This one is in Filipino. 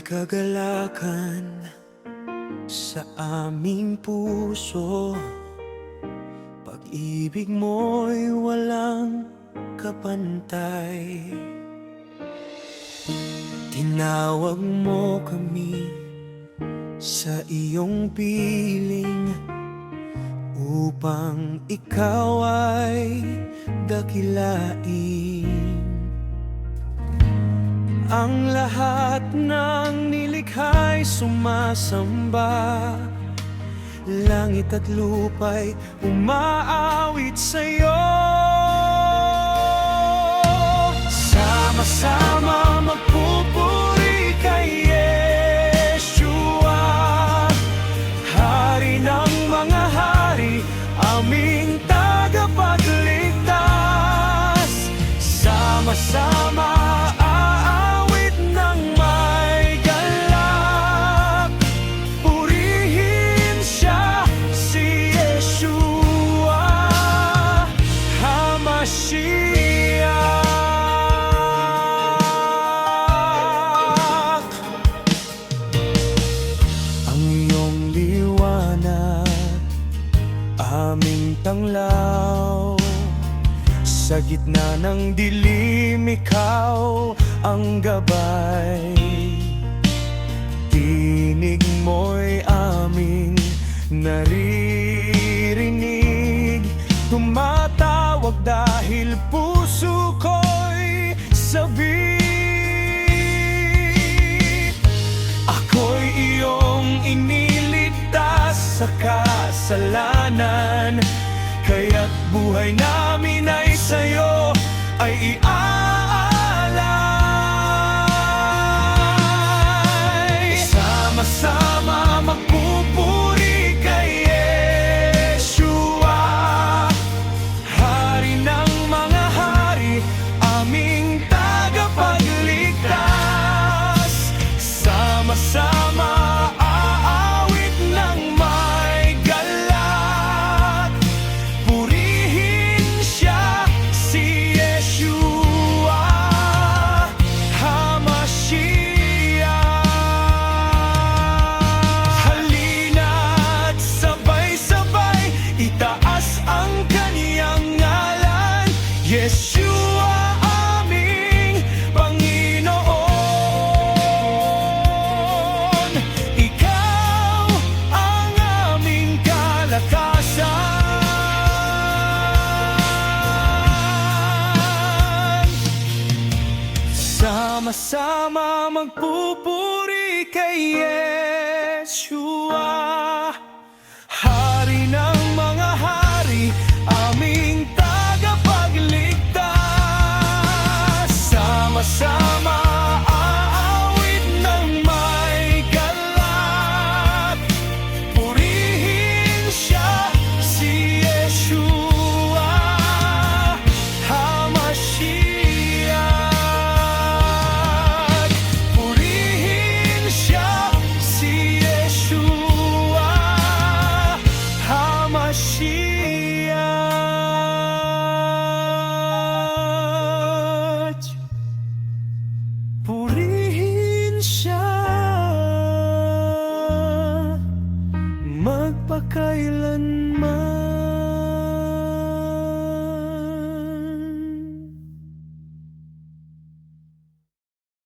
May kagalakan sa aming puso. Pag-ibig mo'y walang kapantay. Tinawag mo kami sa iyong piling Upang ikaw ay dakilain ang lahat ng nilikha'y sumasamba. Langit at lupa'y umaawit sa'yo. Sama-sama magpupuri kay Yeshua. Hari ng mga hari, aming tagapagligtas. Sama-sama Aming tanglaw. Sa gitna ng dilim Ikaw ang gabay. Tinig mo'y aming naririnig. Tumatawag dahil puso ko'y sabik Ako'y iyong iniligtas sa kasalanan buhay namin ay sa'yo ay iaalay Yeshua aming Panginoon. Ikaw ang aming kalakasan. Sama-sama magpupuri kay Yeshua Sama-sama Purihin siya. Magpakailanman